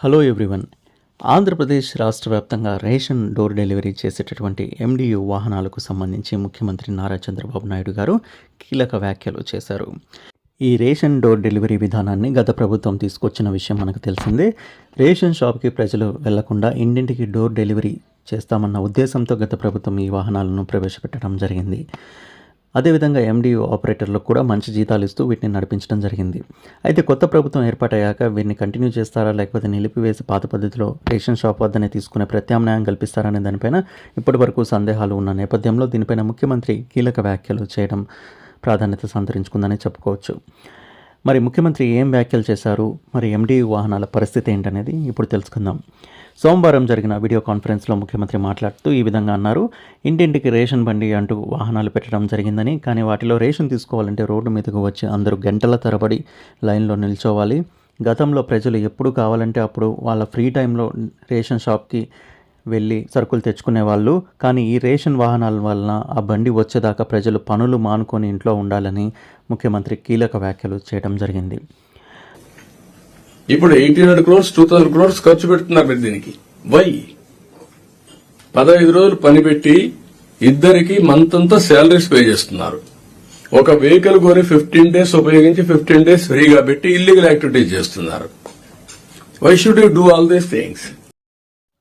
Hello everyone Andhra Pradesh రాష్ట్ర వ్యాప్తంగా ration door delivery చేసేటటువంటి ఎండియు వాహనాలకు సంబంధించి ముఖ్యమంత్రి నారా చంద్రబాబు నాయుడు గారు కీలక వ్యాఖ్యలు చేశారు. ఈ రేషన్ డోర్ డెలివరీ విధానాన్ని గత ప్రభుత్వం తీసుకొచ్చిన విషయం మనకు తెలిసిందే. రేషన్ షాప్కి ప్రజలు వెళ్ళకుండా ఇంటింటికి డోర్ డెలివరీ చేస్తామన్న ఉద్దేశంతో గత ప్రభుత్వం ఈ వాహనాలను ప్రవేశపెట్టడం జరిగింది. అదేవిధంగా ఎండియు ఆపరేటర్లకు కూడా మంచి జీతాలు ఇస్తూ వీటిని నడిపించడం జరిగింది. అయితే కొత్త ప్రభుత్వం ఏర్పాటయ్యాక వీరిని కంటిన్యూ చేస్తారా లేకపోతే నిలిపివేసి పాత పద్ధతిలో రేషన్ షాప్ వద్దనే తీసుకునే ప్రత్యామ్నాయం కల్పిస్తారనే దానిపైన ఇప్పటి వరకు సందేహాలు ఉన్న నేపథ్యంలో దీనిపైన ముఖ్యమంత్రి కీలక వ్యాఖ్యలు చేయడం ప్రాధాన్యత సంతరించుకుందని చెప్పుకోవచ్చు. మరి ముఖ్యమంత్రి ఏం వ్యాఖ్యలు చేశారు? మరి ఎండియు వాహనాల పరిస్థితి ఏంటనేది ఇప్పుడు తెలుసుకుందాం. సోమవారం జరిగిన వీడియో కాన్ఫరెన్స్లో ముఖ్యమంత్రి మాట్లాడుతూ ఈ విధంగా అన్నారు. ఇంటింటికి రేషన్ బండి అంటూ వాహనాలు పెట్టడం జరిగిందని కానీ వాటిలో రేషన్ తీసుకోవాలంటే రోడ్డు మీదకు వచ్చి అందరూ గంటల తరబడి లైన్లో నిల్చోవాలి. గతంలో ప్రజలు ఎప్పుడు కావాలంటే అప్పుడు వాళ్ళ ఫ్రీ టైంలో రేషన్ షాప్కి వెళ్ళి సరుకులు తెచ్చుకునే వాళ్ళు. కానీ ఈ రేషన్ వాహనాల వలన ఆ బండి వచ్చేదాకా ప్రజలు పనులు మానుకొని ఇంట్లో ఉండాలని ముఖ్యమంత్రి కీలక వ్యాఖ్యలు చేయడం జరిగింది. ఇప్పుడు eighteen hundred crores two thousand crores ఖర్చు పెడుతున్నారు మీరు దీనికి. వై? పదహైదు రోజులు పని పెట్టి ఇద్దరికి మంత్ అంతా శాలరీస్ పే చేస్తున్నారు. ఒక వెహికల్ కొని ఫిఫ్టీన్ డేస్ ఉపయోగించి ఫిఫ్టీన్ డేస్ ఫ్రీగా పెట్టి ఇల్లీగల్ యాక్టివిటీస్ చేస్తున్నారు. Why should you do all these things?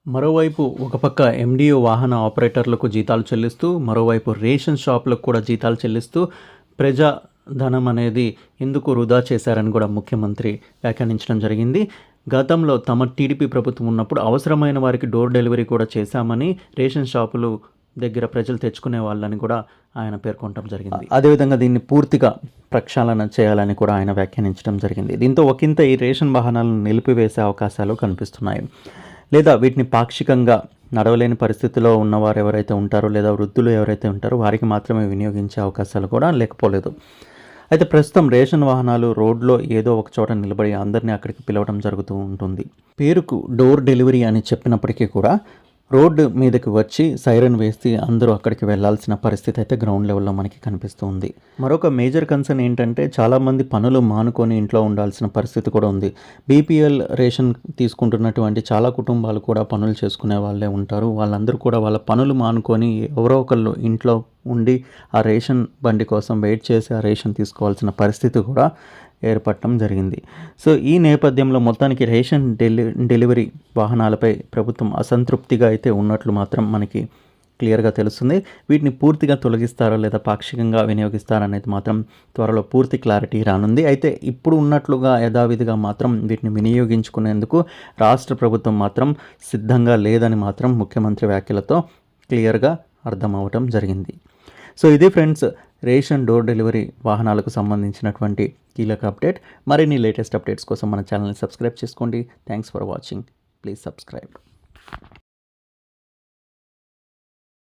మరోవైపు ఒక పక్క ఎండిఓ వాహన ఆపరేటర్లకు జీతాలు చెల్లిస్తూ మరోవైపు రేషన్ షాపులకు కూడా జీతాలు చెల్లిస్తూ ప్రజా ధనం అనేది ఎందుకు వృధా చేశారని కూడా ముఖ్యమంత్రి వ్యాఖ్యానించడం జరిగింది. గతంలో తమ టీడీపీ ప్రభుత్వం ఉన్నప్పుడు అవసరమైన వారికి డోర్ డెలివరీ కూడా చేశామని రేషన్ షాపులు దగ్గర ప్రజలు తెచ్చుకునే వాళ్ళని కూడా ఆయన పేర్కొనడం జరిగింది. అదేవిధంగా దీన్ని పూర్తిగా ప్రక్షాళన చేయాలని కూడా ఆయన వ్యాఖ్యానించడం జరిగింది. దీంతో ఒకంత ఈ రేషన్ వాహనాలను నిలిపివేసే అవకాశాలు కనిపిస్తున్నాయి. లేదా వీటిని పాక్షికంగా నడవలేని పరిస్థితిలో ఉన్నవారు ఎవరైతే ఉంటారో లేదా వృద్ధులు ఎవరైతే ఉంటారో వారికి మాత్రమే వినియోగించే అవకాశాలు కూడా లేకపోలేదు. అయితే ప్రస్తుతం రేషన్ వాహనాలు రోడ్లో ఏదో ఒక చోట నిలబడి అందరినీ అక్కడికి పిలవడం జరుగుతూ ఉంటుంది. పేరుకు డోర్ డెలివరీ అని చెప్పినప్పటికీ కూడా రోడ్డు మీదకి వచ్చి సైరన్ వేసి అందరూ అక్కడికి వెళ్ళాల్సిన పరిస్థితి అయితే గ్రౌండ్ లెవెల్లో మనకి కనిపిస్తూ ఉంది. మరొక మేజర్ కన్సర్న్ ఏంటంటే చాలామంది పనులు మానుకొని ఇంట్లో ఉండాల్సిన పరిస్థితి కూడా ఉంది. బీపీఎల్ రేషన్ తీసుకుంటున్నటువంటి చాలా కుటుంబాలు కూడా పనులు చేసుకునే వాళ్ళే ఉంటారు. వాళ్ళందరూ కూడా వాళ్ళ పనులు మానుకొని ఎవరో ఒకళ్ళు ఇంట్లో ఉండి ఆ రేషన్ బండి కోసం వెయిట్ చేసి ఆ రేషన్ తీసుకోవాల్సిన పరిస్థితి కూడా ఏర్పడటం జరిగింది. సో ఈ నేపథ్యంలో మొత్తానికి రేషన్ డెలి డెలివరీ వాహనాలపై ప్రభుత్వం అసంతృప్తిగా అయితే ఉన్నట్లు మాత్రం మనకి క్లియర్గా తెలుస్తుంది. వీటిని పూర్తిగా తొలగిస్తారా లేదా పాక్షికంగా వినియోగిస్తారా అనేది మాత్రం త్వరలో పూర్తి క్లారిటీ రానుంది. అయితే ఇప్పుడు ఉన్నట్లుగా యథావిధిగా మాత్రం వీటిని వినియోగించుకునేందుకు రాష్ట్ర ప్రభుత్వం మాత్రం సిద్ధంగా లేదని మాత్రం ముఖ్యమంత్రి వ్యాఖ్యలతో క్లియర్గా అర్థమవటం జరిగింది. సో ఇది ఫ్రెండ్స్ రేషన్ డోర్ డెలివరీ వాహనాలకు సంబంధించినటువంటి కీలక అప్డేట్. మరిన్ని లేటెస్ట్ అప్డేట్స్ కోసం మన ఛానల్ని సబ్స్క్రైబ్ చేసుకోండి. Thanks for watching. Please subscribe.